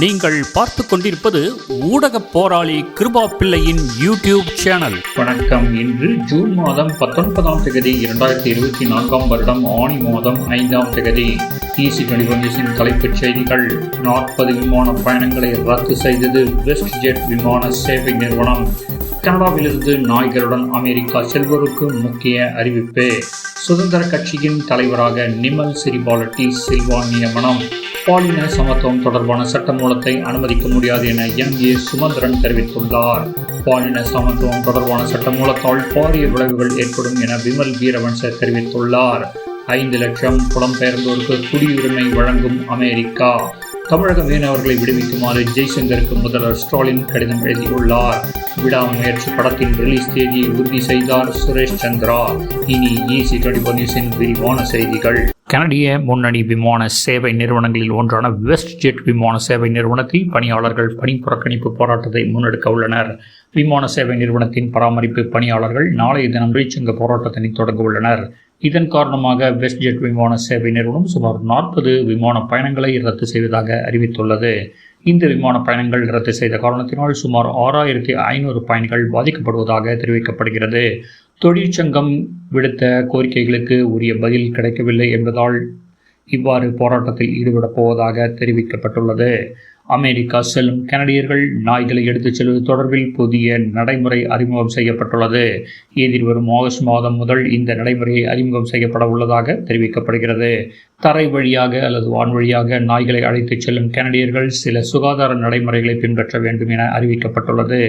நீங்கள் பார்த்து கொண்டிருப்பது ஊடக போராளி கிருபா பிள்ளையின் யூடியூப் சேனல். வணக்கம். இன்று ஜூன் மாதம் பத்தொன்பதாம் தேதி இரண்டாயிரத்தி இருபத்தி நான்காம் வருடம் ஆணி மாதம் ஐந்தாம் தேதி. ஈசி டுவெண்டி தலைப்புச் செய்திகள். நாற்பது விமான பயணங்களை ரத்து செய்தது வெஸ்ட் ஜெட் விமான சேவை நிறுவனம். கனடாவிலிருந்து நாய்களுடன் அமெரிக்கா செல்வோருக்கு முக்கிய அறிவிப்பு. சுதந்திர கட்சியின் தலைவராக நிமல் சிறிபாலட்டி சில்வா நியமனம். பாலின சமத்துவம் தொடர்பான சட்டமூலத்தை அனுமதிக்க முடியாது என எம். ஏ. சுமந்திரன் தெரிவித்துள்ளார். பாலின சமத்துவம் தொடர்பான சட்டமூலத்தால் பாரிய விளைவுகள் ஏற்படும் என விமல் வீரவன்ச தெரிவித்துள்ளார். ஐந்து லட்சம் புலம்பெயர்ந்தோருக்கு குடியுரிமை வழங்கும் அமெரிக்கா. தமிழக மீனவர்களை விடுவிக்குமாறு ஜெய்சங்கருக்கு முதல்வர் ஸ்டாலின் கடிதம் எழுதியுள்ளார். விடாமுயற்சி படத்தின் ரிலீஸ் தேதியை உறுதி செய்தார் சுரேஷ் சந்திரா. இனி ஈசி டுவெண்டி நியூஸின் விரிவான செய்திகள். கனடிய முன்னணி விமான சேவை நிறுவனங்களில் ஒன்றான வெஸ்ட் ஜெட் விமான சேவை நிறுவனத்தில் பணியாளர்கள் பணி புறக்கணிப்பு போராட்டத்தை முன்னெடுக்க உள்ளனர். விமான சேவை நிறுவனத்தின் பராமரிப்பு பணியாளர்கள் நாளைய தினம் ரீச்சங்க போராட்டத்தினை தொடங்க உள்ளனர். இதன் காரணமாக வெஸ்ட் ஜெட் விமான சேவை நிறுவனம் சுமார் நாற்பது விமான பயணங்களை ரத்து செய்வதாக அறிவித்துள்ளது. இந்த விமான பயணங்கள் ரத்து செய்த காரணத்தினால் சுமார் ஆறாயிரத்தி ஐநூறு பயணிகள் பாதிக்கப்படுவதாக தெரிவிக்கப்படுகிறது. தொழிற்சங்கம் விடுத்த கோரிக்கைகளுக்கு உரிய பதில் கிடைக்கவில்லை என்பதால் இவ்வாறு போராட்டத்தில் ஈடுபடப் போவதாக தெரிவிக்கப்பட்டுள்ளது. அமெரிக்கா செல்லும் கனடியர்கள் நாய்களை எடுத்துச் செல்வது தொடர்பில் புதிய நடைமுறை அறிமுகம் செய்யப்பட்டுள்ளது. எதிர்வரும் ஆகஸ்ட் மாதம் முதல் இந்த நடைமுறை அறிமுகம் செய்யப்பட உள்ளதாக தெரிவிக்கப்படுகிறது. தரை வழியாக அல்லது வான் வழியாக நாய்களை அழைத்துச் செல்லும் கனடியர்கள் சில சுகாதார நடைமுறைகளை பின்பற்ற வேண்டும் என அறிவிக்கப்பட்டுள்ளது.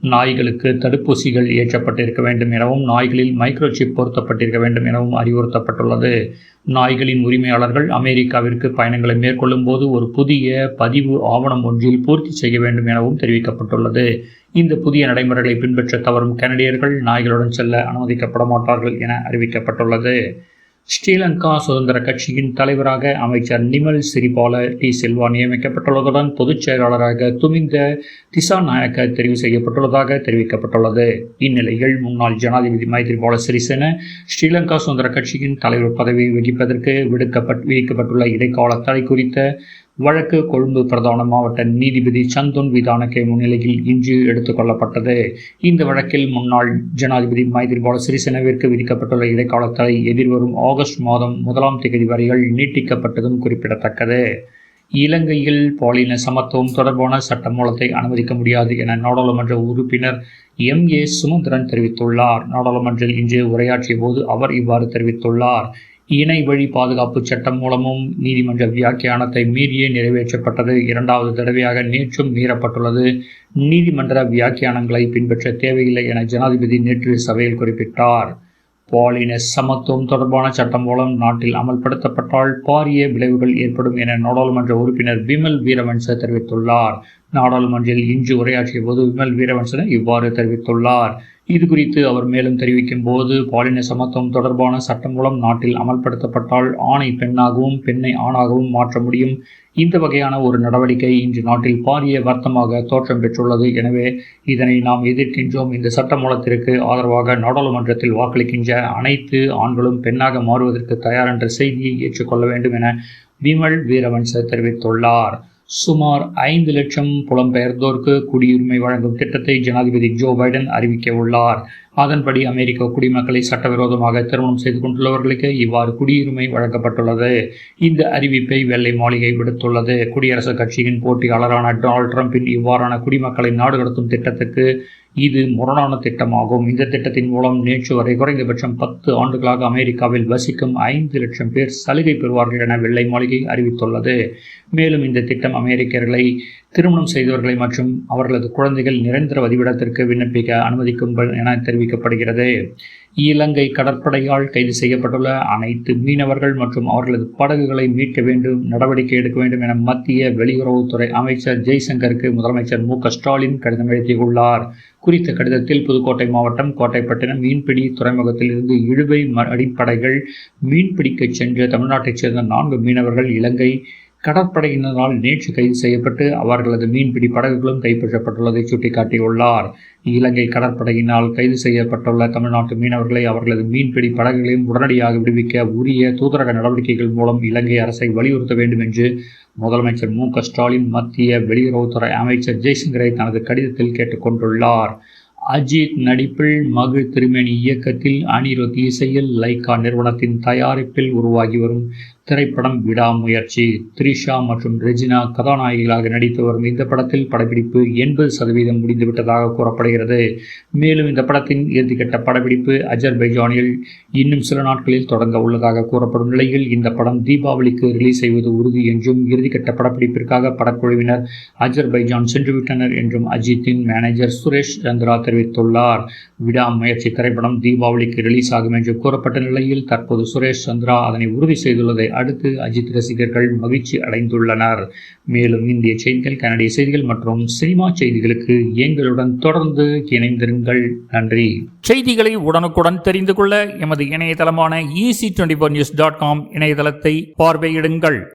நாய்களுக்கு தடுப்பூசிகள் ஏற்றப்பட்டிருக்க வேண்டும் எனவும் நாய்களில் மைக்ரோசிப் பொருத்தப்பட்டிருக்க வேண்டும் எனவும் அறிவுறுத்தப்பட்டுள்ளது. நாய்களின் உரிமையாளர்கள் அமெரிக்காவிற்கு பயணங்களை மேற்கொள்ளும் போது ஒரு புதிய பதிவு ஆவணம் ஒன்றில் பூர்த்தி செய்ய வேண்டும் எனவும் தெரிவிக்கப்பட்டுள்ளது. இந்த புதிய நடைமுறைகளை பின்பற்ற தவறும் கனடியர்கள் நாய்களுடன் செல்ல அனுமதிக்கப்பட மாட்டார்கள் என அறிவிக்கப்பட்டுள்ளது. ஸ்ரீலங்கா சுதந்திர கட்சியின் தலைவராக அமைச்சர் நிமல் சிறிபால டி செல்வா நியமிக்கப்பட்டுள்ளதுடன் பொதுச் செயலாளராக துமிந்த திசாநாயக்க தெரிவு செய்யப்பட்டுள்ளதாக தெரிவிக்கப்பட்டுள்ளது. இந்நிலையில் முன்னாள் ஜனாதிபதி மைத்ரிபால சிறிசேன ஸ்ரீலங்கா சுதந்திர கட்சியின் தலைவர் பதவியை வகிப்பதற்கு விடுக்கப்பட் விதிக்கப்பட்டுள்ள இடைக்கால தடை குறித்த வழக்கு கொழும்பு பிரதான மாவட்ட நீதிபதி சந்தோன் விதானகே முன்னிலையில் இன்று எடுத்துக் கொள்ளப்பட்டது. இந்த வழக்கில் முன்னாள் ஜனாதிபதி மைதிரிபால சிறிசேனவிற்கு விதிக்கப்பட்டுள்ள இடைக்கால தடை எதிர்வரும் ஆகஸ்ட் மாதம் முதலாம் தேதி வரைகள் நீட்டிக்கப்பட்டதும் குறிப்பிடத்தக்கது. இலங்கையில் பாலின சமத்துவம் தொடர்பான சட்டமூலத்தை அனுமதிக்க முடியாது என நாடாளுமன்ற உறுப்பினர் எம். ஏ. சுமந்திரன் தெரிவித்துள்ளார். நாடாளுமன்றில் இன்று உரையாற்றிய போது அவர் இவ்வாறு தெரிவித்துள்ளார். இணை வழி பாதுகாப்பு சட்டம் மூலமும் நீதிமன்ற வியாக்கியானத்தை மீறியே நிறைவேற்றப்பட்டது. இரண்டாவது தடவையாக நேற்றும் மீறப்பட்டுள்ளது. நீதிமன்ற வியாக்கியானங்களை பின்பற்ற தேவையில்லை என ஜனாதிபதி நேற்று சபையில் குறிப்பிட்டார். பாலின சமத்துவம் தொடர்பான சட்டம் மூலம் நாட்டில் அமல்படுத்தப்பட்டால் பாரிய விளைவுகள் ஏற்படும் என நாடாளுமன்ற உறுப்பினர் விமல் வீரவன்ச தெரிவித்துள்ளார். நாடாளுமன்றில் இன்று உரையாற்றிய போது விமல் வீரவன்சன இவ்வாறு தெரிவித்துள்ளார். இது குறித்து அவர் மேலும் தெரிவிக்கும் போது பாலின சமத்துவம் தொடர்பான சட்டம் மூலம் நாட்டில் அமல்படுத்தப்பட்டால் ஆணை பெண்ணாகவும் பெண்ணை ஆணாகவும் மாற்ற முடியும். இந்த வகையான ஒரு நடவடிக்கை இன்று நாட்டில் பாரிய வர்த்தமாக தோற்றம் பெற்றுள்ளது. எனவே இதனை நாம் எதிர்க்கின்றோம். இந்த சட்ட மூலத்திற்கு ஆதரவாக நாடாளுமன்றத்தில் வாக்களிக்கின்ற அனைத்து ஆண்களும் பெண்ணாக மாறுவதற்கு தயார் என்ற செய்தியை ஏற்றுக்கொள்ள வேண்டும் என விமல் வீரவன்ச தெரிவித்துள்ளார். சுமார் ஐந்து லட்சம் புலம்பெயர்ந்தோருக்கு குடியுரிமை வழங்கும் திட்டத்தை ஜனாதிபதி ஜோ பைடன் அறிவிக்க உள்ளார். அதன்படி அமெரிக்க குடிமக்களை சட்டவிரோதமாக திருமணம் செய்து கொண்டுள்ளவர்களுக்கு இவ்வாறு குடியுரிமை வழங்கப்பட்டுள்ளது. இந்த அறிவிப்பை வெள்ளை மாளிகை விடுத்துள்ளது. குடியரசுக் கட்சியின் போட்டியாளரான டொனால்ட் ட்ரம்பின் இவ்வாறான குடிமக்களை நாடு கடத்தும் திட்டத்துக்கு இது முரணான திட்டமாகும். இந்த திட்டத்தின் மூலம் நேற்று வரை குறைந்தபட்சம் பத்து ஆண்டுகளாக அமெரிக்காவில் வசிக்கும் ஐந்து லட்சம் பேர் சலுகை பெறுவார்கள் என வெள்ளை மாளிகை அறிவித்துள்ளது. மேலும் இந்த திட்டம் அமெரிக்கர்களை திருமணம் செய்தவர்களை மற்றும் அவர்களது குழந்தைகள் நிரந்தர வதிவிடத்திற்கு விண்ணப்பிக்க அனுமதிக்கும் என தெரிவிக்கப்படுகிறது. இலங்கை கடற்படையால் கைது செய்யப்பட்டுள்ள அனைத்து மீனவர்கள் மற்றும் அவர்களது படகுகளை மீட்க வேண்டும் நடவடிக்கை எடுக்க வேண்டும் என மத்திய வெளியுறவுத்துறை அமைச்சர் ஜெய்சங்கருக்கு முதலமைச்சர் மு. ஸ்டாலின் கடிதம் எழுதியுள்ளார். குறித்த கடிதத்தில் புதுக்கோட்டை மாவட்டம் கோட்டைப்பட்டினம் மீன்பிடி துறைமுகத்தில் இருந்து இழுவை அடிப்படைகள் மீன்பிடிக்கச் சென்ற தமிழ்நாட்டைச் சேர்ந்த நான்கு மீனவர்கள் இலங்கை கடற்படையினரால் நேற்று கைது செய்யப்பட்டு அவர்களது மீன்பிடி படகுகளும் கைப்பற்றப்பட்டுள்ளதை சுட்டிக்காட்டியுள்ளார். இலங்கை கடற்படையினால் கைது செய்யப்பட்டுள்ள தமிழ்நாட்டு மீனவர்களை அவர்களது மீன்பிடி படகுகளையும் உடனடியாக விடுவிக்க உரிய தூதரக நடவடிக்கைகள் மூலம் இலங்கை அரசை வலியுறுத்த வேண்டும் என்று முதலமைச்சர் மு. க. ஸ்டாலின் மத்திய வெளியுறவுத்துறை அமைச்சர் ஜெய்சங்கரை தனது கடிதத்தில் கேட்டுக்கொண்டுள்ளார் அஜித் நடிப்பில் மகு திருமேனி இயக்கத்தில் அனிருத் இசையில் லைகா நிறுவனத்தின் தயாரிப்பில் உருவாகி வரும் திரைப்படம் விடாமுயற்சி. த்ரிஷா மற்றும் ரெஜினா கதாநாயகிகளாக நடித்து வரும் இந்த படத்தில் படப்பிடிப்பு எண்பது சதவீதம் முடிந்துவிட்டதாக கூறப்படுகிறது. மேலும் இந்த படத்தின் இறுதிக்கட்ட படப்பிடிப்பு அஜர்பைஜானில் இன்னும் சில நாட்களில் தொடங்க உள்ளதாக கூறப்படும் நிலையில் இந்த படம் தீபாவளிக்கு ரிலீஸ் செய்வது உறுதி என்றும் இறுதிக்கட்ட படப்பிடிப்பிற்காக படக்குழுவினர் அஜர்பைஜான் சென்றுவிட்டனர் என்றும் அஜித்தின் மேனேஜர் சுரேஷ் சந்திரா தெரிவித்துள்ளார். விடாமுயற்சி திரைப்படம் தீபாவளிக்கு ரிலீஸ் ஆகும் என்று கூறப்பட்ட நிலையில் தற்போது சுரேஷ் சந்திரா அதனை உறுதி செய்துள்ளதை அடுத்து அஜித் ரசிகர்கள் மகிழ்ச்சி அடைந்துள்ளனர். மேலும் இந்திய செய்திகள் கனடிய செய்திகள் மற்றும் சினிமா செய்திகளுக்கு எங்களுடன் தொடர்ந்து இணைந்திருங்கள். நன்றி. செய்திகளை உடனுக்குடன் தெரிந்து கொள்ள எமது இணையதளமான easy twenty news dot com இணையதளத்தை பார்வையிடுங்கள்.